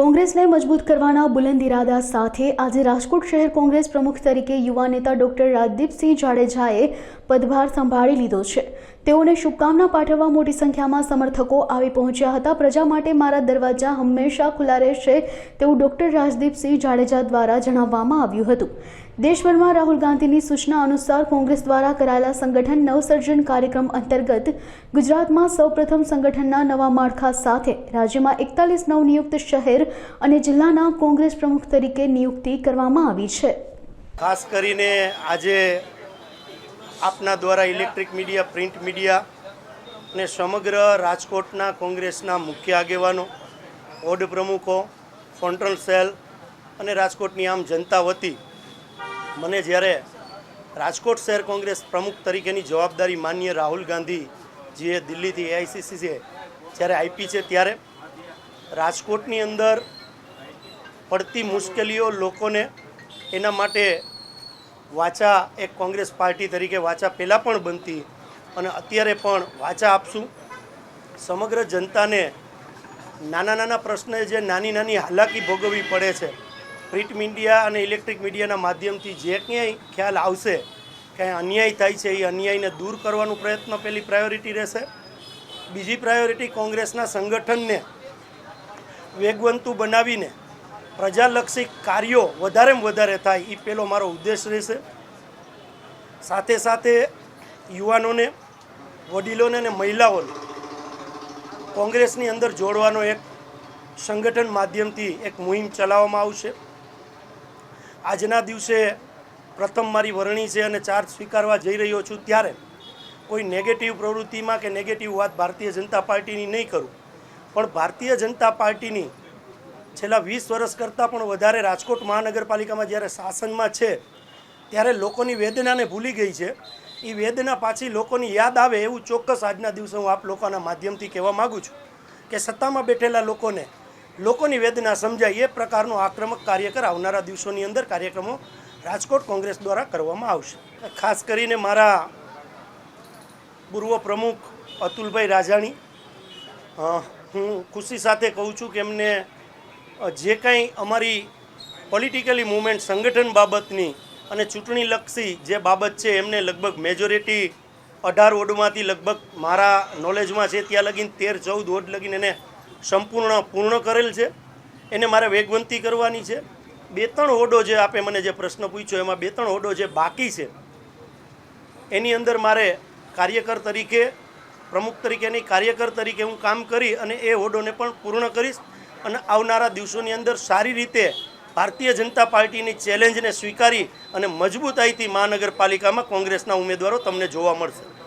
કોંગ્રેસને મજબૂત કરવાના બુલંદ ઇરાદા સાથે આજે રાજકોટ શહેર કોંગ્રેસ પ્રમુખ તરીકે યુવા નેતા ડોક્ટર રાજદીપસિંહ જાડેજાએ પદભાર સંભાળી લીધો છે. તેઓને શુભકામના પાઠવવા મોટી સંખ્યામાં સમર્થકો આવી પહોંચ્યા હતા. પ્રજા માટે મારા દરવાજા હંમેશા ખુલ્લા રહેશે તેવું ડોક્ટર રાજદીપસિંહ જાડેજા દ્વારા જણાવવામાં આવ્યું હતું. દેશભરમાં રાહુલ ગાંધીની સૂચના અનુસાર કોંગ્રેસ દ્વારા કરાયેલા સંગઠન નવસર્જન કાર્યક્રમ અંતર્ગત ગુજરાતમાં સૌપ્રથમ સંગઠનના નવા માળખા સાથે રાજ્યમાં એકતાલીસ નવનિયુક્ત શહેર અને જિલ્લાના કોંગ્રેસ પ્રમુખ તરીકે નિયુક્તિ કરવામાં આવી છે. ખાસ કરીને આજે આપના દ્વારા ઇલેક્ટ્રિક મીડિયા, પ્રિન્ટ મીડિયા અને સમગ્ર રાજકોટના કોંગ્રેસના મુખ્ય આગેવાનો, વોર્ડ પ્રમુખો કોન્ટ્રોલ સેલ અને રાજકોટની આમ જનતા વતી મને જ્યારે રાજકોટ શહેર કોંગ્રેસ પ્રમુખ તરીકેની જવાબદારી માન્ય રાહુલ ગાંધીજીએ દિલ્હીથી એઆઈસીસી જ્યારે આપી છે ત્યારે રાજકોટની અંદર પડતી મુશ્કેલીઓ લોકોને એના માટે વાચા એક કોંગ્રેસ પાર્ટી તરીકે વાચા પહેલાં પણ બનતી અને અત્યારે પણ વાચા આપશું. સમગ્ર જનતાને નાના નાના પ્રશ્ને જે નાની નાની હાલાકી ભોગવવી પડે છે, પ્રિન્ટ મીડિયા અને ઇલેક્ટ્રિક મીડિયાના માધ્યમથી જે ક્યાંય ખ્યાલ આવશે, ક્યાંય અન્યાય થાય છે, એ અન્યાયને દૂર કરવાનો પ્રયત્ન પહેલી પ્રાયોરિટી રહેશે. બીજી પ્રાયોરિટી કોંગ્રેસના સંગઠનને વેગવંતુ બનાવીને પ્રજાલક્ષી કાર્યો વધારેમાં વધારે થાય એ પહેલો મારો ઉદ્દેશ રહેશે. સાથે સાથે યુવાનોને, વડીલોને અને મહિલાઓને કોંગ્રેસની અંદર જોડવાનો એક સંગઠન માધ્યમથી એક મુહિમ ચલાવવામાં આવશે. આજના દિવસે પ્રથમ મારી વરણી છે અને ચાર્જ સ્વીકારવા જઈ રહ્યો છું ત્યારે કોઈ નેગેટિવ પ્રવૃત્તિમાં કે નેગેટિવ વાત ભારતીય જનતા પાર્ટીની નહીં કરું. પણ ભારતીય જનતા પાર્ટીની છેલ્લા વીસ વર્ષ કરતાં પણ વધારે રાજકોટ મહાનગરપાલિકામાં જ્યારે શાસનમાં છે, ત્યારે લોકોની વેદનાને ભૂલી ગઈ છે. એ વેદના પાછી લોકોની યાદ આવે એવું ચોક્કસ આજના દિવસે હું આપ લોકોના માધ્યમથી કહેવા માગું છું કે સત્તામાં બેઠેલા લોકોને લોકોની વેદના સમજાય એ પ્રકારનો આક્રમક કાર્યકર આવનારા દિવસોની અંદર કાર્યક્રમો રાજકોટ કોંગ્રેસ દ્વારા કરવામાં આવશે. ખાસ કરીને મારા પૂર્વ પ્રમુખ અતુલભાઈ રાજાણી હું ખુશી સાથે કહું છું કે એમને જે કાંઈ અમારી પોલિટિકલી મુવમેન્ટ સંગઠન બાબતની અને ચૂંટણીલક્ષી જે બાબત છે, એમને લગભગ મેજોરિટી અઢાર વોર્ડમાંથી લગભગ મારા નોલેજમાં છે, ત્યાં લગીને તેર ચૌદ વોર્ડ લગીને એને સંપૂર્ણ પૂર્ણ કરેલ છે. એને મારે વેગવંતી કરવાની છે. બે ત્રણ હોડો જે આપે મને જે પ્રશ્ન પૂછ્યો, એમાં બે ત્રણ હોડો જે બાકી છે, એની અંદર મારે કાર્યકર તરીકે, પ્રમુખ તરીકે નહીં, કાર્યકર તરીકે હું કામ કરી અને એ હોડોને પણ પૂર્ણ કરીશ. અને આવનારા દિવસોની અંદર સારી રીતે ભારતીય જનતા પાર્ટીની ચેલેન્જને સ્વીકારી અને મજબૂતાઈથી મહાનગરપાલિકામાં કોંગ્રેસના ઉમેદવારો તમને જોવા મળશે.